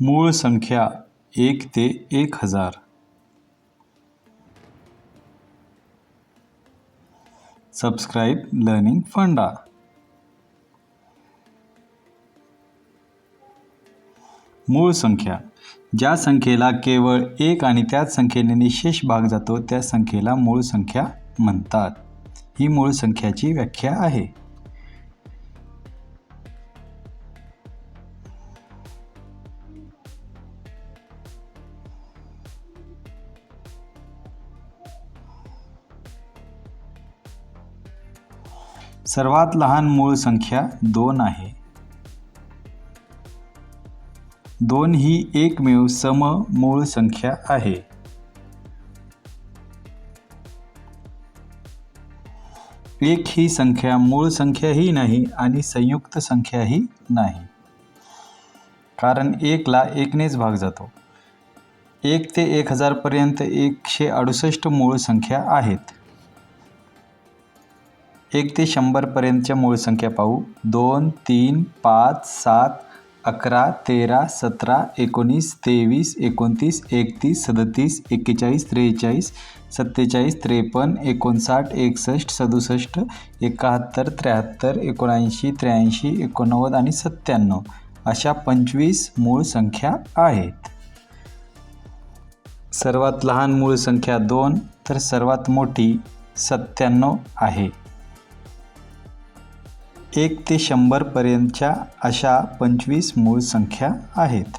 मूळ संख्या एक ते एक हजार. सबस्क्राईब लर्निंग फंडा. मूळ संख्या. ज्या संख्येला केवळ एक आणि त्याच संख्येने निशेष भाग जातो त्या संख्येला मूळ संख्या म्हणतात. ही मूळ संख्याची व्याख्या आहे. सर्वात लहान मूळ संख्या दोन आहे. दोन ही एकमेव सम मूळ संख्या आहे. एक ही संख्या मूळ संख्याही नाही आणि संयुक्त संख्याही नाही. कारण एकला एकनेच भाग जातो. एक ते एक हजारपर्यंत एकशे अडुसष्ट मूळ संख्या आहेत. एक ते शंभरपर्यंतच्या मूळ संख्या पाहू. दोन तीन पाच सात अकरा तेरा सतरा एकोणीस तेवीस एकोणतीस एकतीस सदतीस एक्केचाळीस त्रेचाळीस सत्तेचाळीस त्रेपन्न एकोणसाठ एकसष्ट सदुसष्ट एकाहत्तर त्र्याहत्तर एकोणऐंशी त्र्याऐंशी एकोणनव्वद आणि सत्त्याण्णव अशा पंचवीस मूळ संख्या आहेत. सर्वात लहान मूळ संख्या दोन तर सर्वात मोठी सत्त्याण्णव आहे. एक ते शंभरपर्यंतच्या अशा पंचवीस मूळ संख्या आहेत.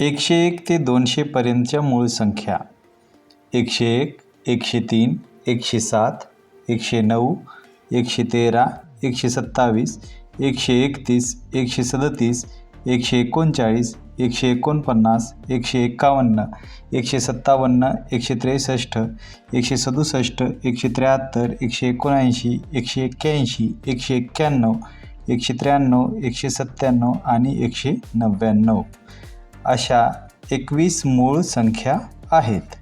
एकशे एक ते दोनशेपर्यंतच्या मूळ संख्या. एकशे एक एकशे तीन एकशे सात एकशे नऊ एकशे तेरा एकशे सत्तावीस एकशे एकतीस एकशे सदतीस एकशे एकोणचाळीस एकशे एकोणपन्नास एकशे एक्कावन्न एकशे सत्तावन्न एकशे त्रेसष्ट एकशे सदुसष्ट एकशे त्र्याहत्तर एकशे एकोणऐंशी एकशे एक्क्याऐंशी एकशे एक्क्याण्णव एकशे त्र्याण्णव एकशे सत्त्याण्णव आणि एकशे नव्याण्णव. अशा एकवीस मूळ संख्या आहेत.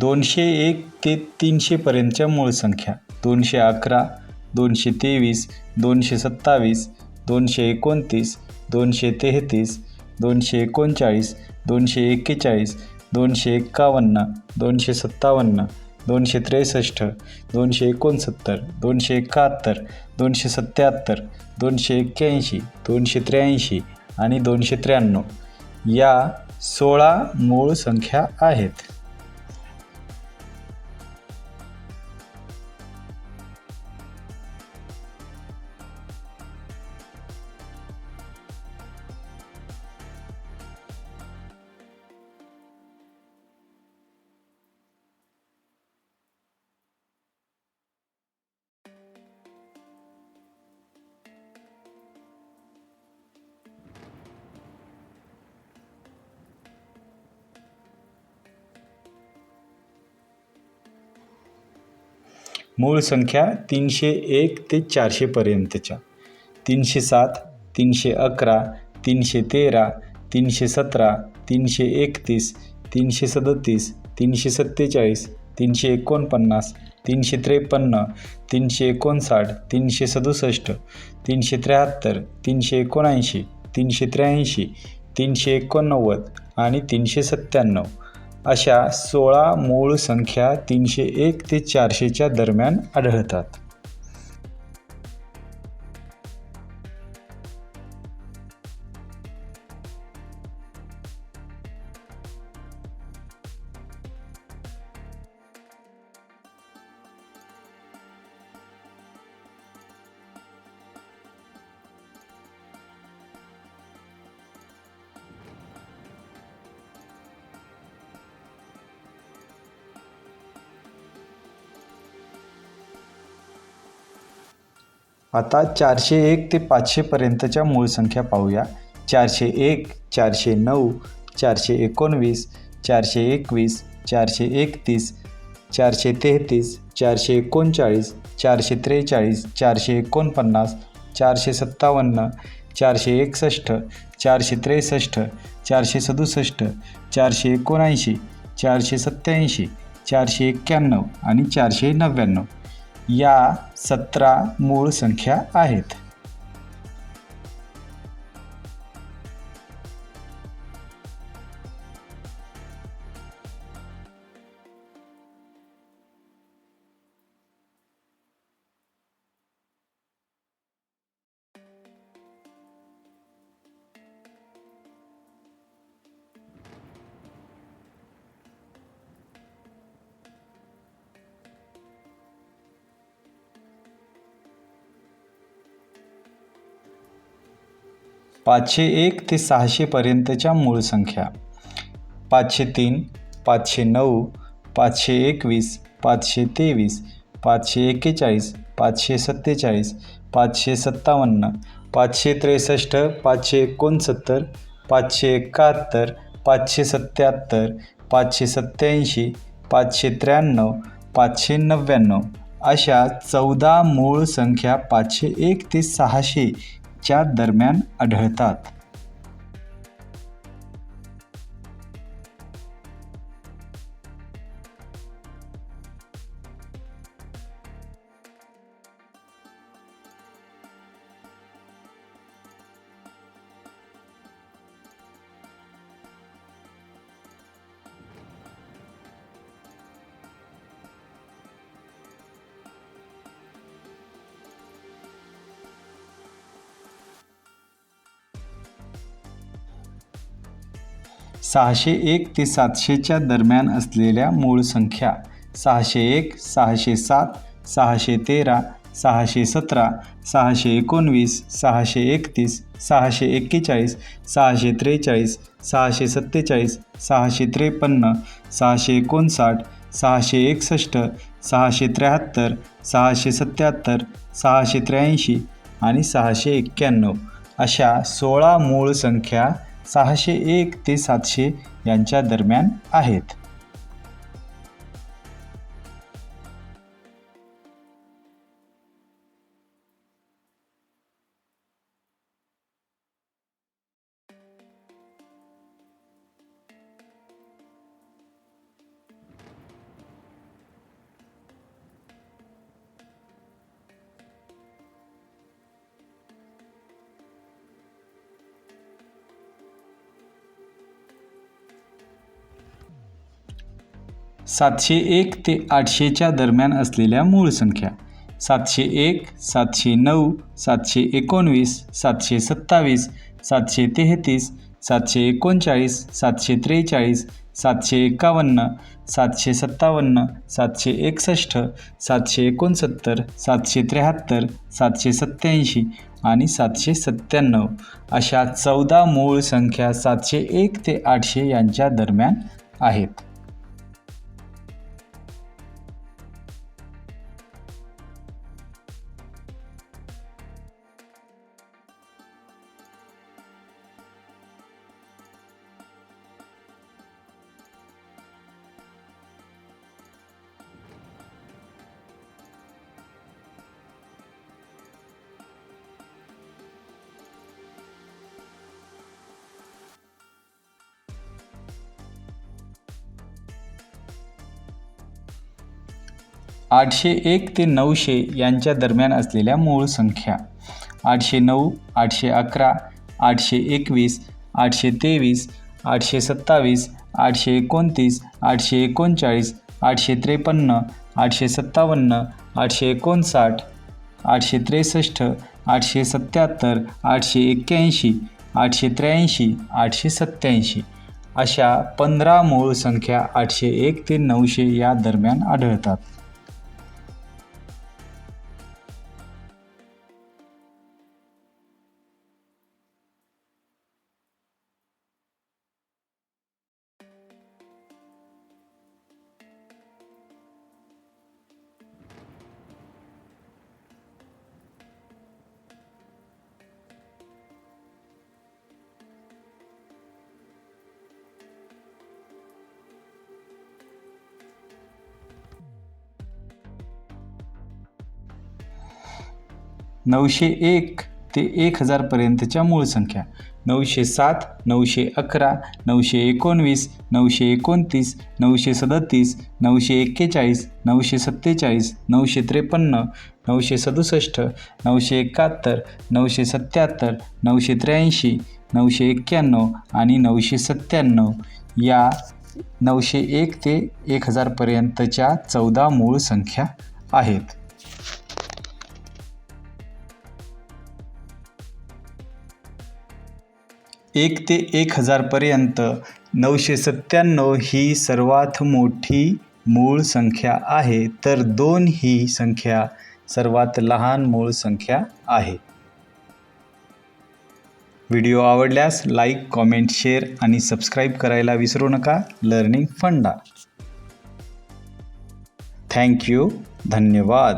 दोनशे एक ते तीनशेपर्यंतच्या मूळ संख्या. दोनशे अकरा दोनशे तेवीस दोनशे सत्तावीस दोनशे एकोणतीस दोनशे तेहतीस दोनशे एकोणचाळीस दोनशे एक्केचाळीस दोनशे एक्कावन्न दोनशे सत्तावन्न दोनशे त्रेसष्ट दोनशे एकोणसत्तर दोनशे एकाहत्तर दोनशे सत्त्याहत्तर दोनशे एक्क्याऐंशी दोनशे त्र्याऐंशी आणि दोनशे त्र्याण्णव. या सोळा मूळ संख्या आहेत. मूळ संख्या तीनशे एक ते चारशेपर्यंतच्या तीनशे सात तीनशे अकरा तीनशे तेरा तीनशे सतरा तीनशे एकतीस तीनशे सदतीस तीनशे सत्तेचाळीस तीनशे एकोणपन्नास तीनशे त्रेपन्न तीनशे एकोणसाठ तीनशे सदुसष्ट तीनशे त्र्याहत्तर तीनशे एकोणऐंशी तीनशे त्र्याऐंशी तीनशे एकोणनव्वद आणि तीनशे सत्त्याण्णव. अशा सोळा मूळ संख्या तीनशे एक ते चारशेच्या दरम्यान आढळतात. आता चारशे एक ते पाचशेपर्यंतच्या मूळ संख्या पाहूया. चारशे एक चारशे नऊ चारशे एकोणवीस चारशे एकवीस चारशे एकतीस चारशे तेहतीस चारशे एकोणचाळीस चारशे त्रेचाळीस चारशे एकोणपन्नास चारशे सत्तावन्न चारशे एकसष्ट चारशे त्रेसष्ट चारशे सदुसष्ट चारशे एकोणऐंशी चारशे सत्त्याऐंशी चारशे एक्क्याण्णव आणि चारशे नव्याण्णव. या सतरा मूळ संख्या आहेत. पाचशे एक ते सहाशेपर्यंतच्या मूळ संख्या. पाचशे तीन पाचशे नऊ पाचशे एकवीस पाचशे तेवीस पाचशे एक्केचाळीस पाचशे सत्तेचाळीस पाचशे सत्तावन्न पाचशे त्रेसष्ट पाचशे एकोणसत्तर पाचशे एकाहत्तर पाचशे सत्त्याहत्तर पाचशे सत्त्याऐंशी पाचशे त्र्याण्णव पाचशे नव्याण्णव अशा चौदा मूळ संख्या पाचशे एक ते च्या दरम्यान आढळतात. सहाशे एक ते सातशेच्या दरम्यान असलेल्या मूळ संख्या. सहाशे एक सहाशे सात सहाशे तेरा सहाशे सतरा सहाशे एकोणवीस सहाशे एकतीस सहाशे एक्केचाळीस सहाशे त्रेचाळीस सहाशे सत्तेचाळीस सहाशे त्रेपन्न सहाशे एकोणसाठ सहाशे एकसष्ट सहाशे त्र्याहत्तर सहाशे सत्त्याहत्तर सहाशे त्र्याऐंशी आणि सहाशे एक्क्याण्णव. अशा सोळा मूळ संख्या सहाशे एक ते सातशे यांच्या दरम्यान आहेत. सातशे एक ते आठशेच्या दरम्यान असलेल्या मूळ संख्या. सातशे एक सातशे नऊ सातशे एकोणवीस सातशे सत्तावीस सातशे तेहतीस सातशे एकोणचाळीस सातशे त्रेचाळीस सातशे एकावन्न सातशे सत्तावन्न सातशे एकसष्ट सातशे एकोणसत्तर सातशे त्र्याहत्तर सातशे सत्त्याऐंशी आणि सातशे सत्त्याण्णव अशा चौदा मूळ संख्या सातशे एक ते आठशे यांच्या दरम्यान आहेत. आठशे एक ते नऊशे यांच्या दरम्यान असलेल्या मूळ संख्या. आठशे नऊ आठशे अकरा आठशे एकवीस आठशे तेवीस आठशे सत्तावीस आठशे एकोणतीस आठशे एकोणचाळीस आठशे त्रेपन्न आठशे सत्तावन्न आठशे एकोणसाठ आठशे त्रेसष्ट आठशे सत्त्याहत्तर आठशे एक्क्याऐंशी आठशे त्र्याऐंशी आठशे सत्त्याऐंशी. अशा पंधरा मूळ संख्या आठशे एक ते नऊशे या दरम्यान आढळतात. नऊशे एक ते एक हजारपर्यंतच्या मूळ संख्या. नऊशे सात नऊशे अकरा नऊशे एकोणवीस नऊशे एकोणतीस नऊशे सदतीस नऊशे एक्केचाळीस नऊशे सत्तेचाळीस नऊशे त्रेपन्न नऊशे सदुसष्ट नऊशे एकाहत्तर नऊशे सत्त्याहत्तर नऊशे त्र्याऐंशी नऊशे एक्क्याण्णव आणि नऊशे सत्त्याण्णव. या नऊशे एक ते एक हजारपर्यंतच्या चौदा मूळ संख्या आहेत. एक ते एक हजारपर्यंत नऊशे सत्त्याण्णव ही सर्वात मोठी मूळ संख्या आहे. तर दोन ही संख्या सर्वात लहान मूळ संख्या आहे. व्हिडिओ आवडल्यास लाईक कॉमेंट शेअर आणि सबस्क्राईब करायला विसरू नका. लर्निंग फंडा. थँक्यू धन्यवाद.